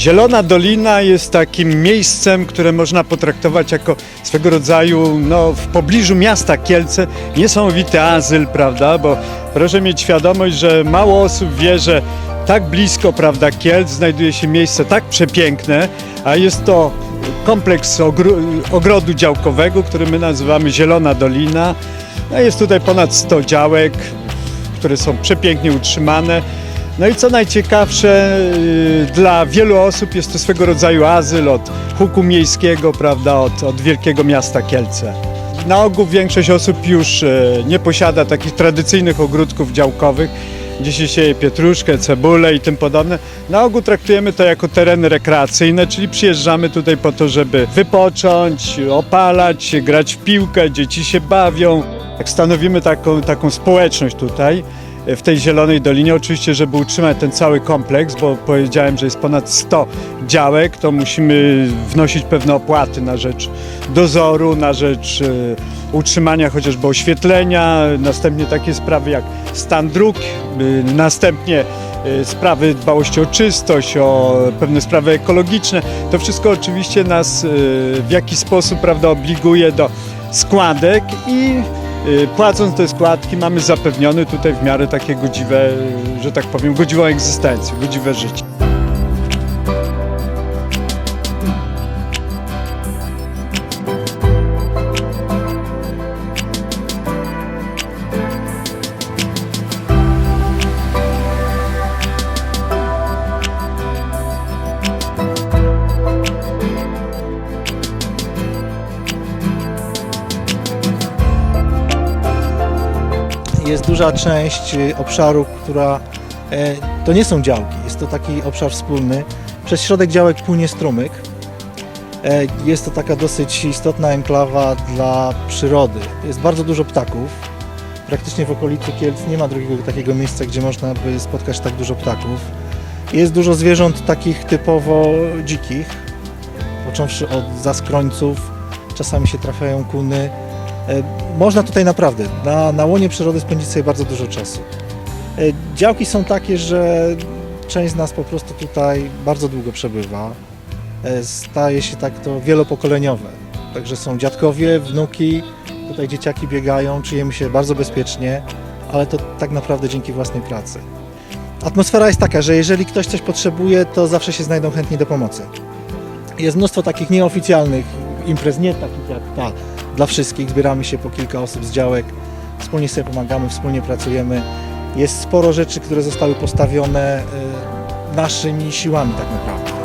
Zielona Dolina jest takim miejscem, które można potraktować jako swego rodzaju no, w pobliżu miasta Kielce niesamowity azyl, prawda? Bo proszę mieć świadomość, że mało osób wie, że tak blisko, prawda, Kielc znajduje się miejsce tak przepiękne, a jest to kompleks ogr- ogrodu działkowego, który my nazywamy Zielona Dolina. No, jest tutaj ponad 100 działek, które są przepięknie utrzymane. No i co najciekawsze, yy, dla wielu osób jest to swego rodzaju azyl od huku miejskiego, prawda, od, od wielkiego miasta Kielce. Na ogół większość osób już e, nie posiada takich tradycyjnych ogródków działkowych, gdzie się sieje pietruszkę, cebulę i tym podobne. Na ogół traktujemy to jako tereny rekreacyjne, czyli przyjeżdżamy tutaj po to, żeby wypocząć, opalać grać w piłkę, dzieci się bawią. Tak stanowimy taką, taką społeczność tutaj w tej Zielonej Dolinie. Oczywiście, żeby utrzymać ten cały kompleks, bo powiedziałem, że jest ponad 100 działek, to musimy wnosić pewne opłaty na rzecz dozoru, na rzecz e, utrzymania chociażby oświetlenia, następnie takie sprawy jak stan dróg, e, następnie e, sprawy dbałości o czystość, o pewne sprawy ekologiczne. To wszystko oczywiście nas e, w jakiś sposób prawda, obliguje do składek i e, płacąc te składki mamy zapewnione tutaj w miarę takie godziwe, e, że tak powiem, godziwą egzystencję, godziwe życie. Jest duża część y, obszaru, która e, to nie są działki, jest to taki obszar wspólny. Przez środek działek płynie strumyk. E, Jest to taka dosyć istotna enklawa dla przyrody. Jest bardzo dużo ptaków. Praktycznie w okolicy Kielc nie ma drugiego takiego miejsca, gdzie można by spotkać tak dużo ptaków. Jest dużo zwierząt takich typowo dzikich, począwszy od zaskrońców, czasami się trafiają kuny. E, Można tutaj naprawdę na, na łonie przyrody spędzić sobie bardzo dużo czasu. E, Działki są takie, że część z nas po prostu tutaj bardzo długo przebywa. E, Staje się tak to wielopokoleniowe. Także są dziadkowie, wnuki, tutaj dzieciaki biegają, czujemy się bardzo bezpiecznie, ale to tak naprawdę dzięki własnej pracy. Atmosfera jest taka, że jeżeli ktoś coś potrzebuje, to zawsze się znajdą chętni do pomocy. Jest mnóstwo takich nieoficjalnych imprez, nie takich jak ta, dla wszystkich. Zbieramy się po kilka osób z działek, wspólnie sobie pomagamy, wspólnie pracujemy. Jest sporo rzeczy, które zostały postawione y, naszymi siłami tak naprawdę.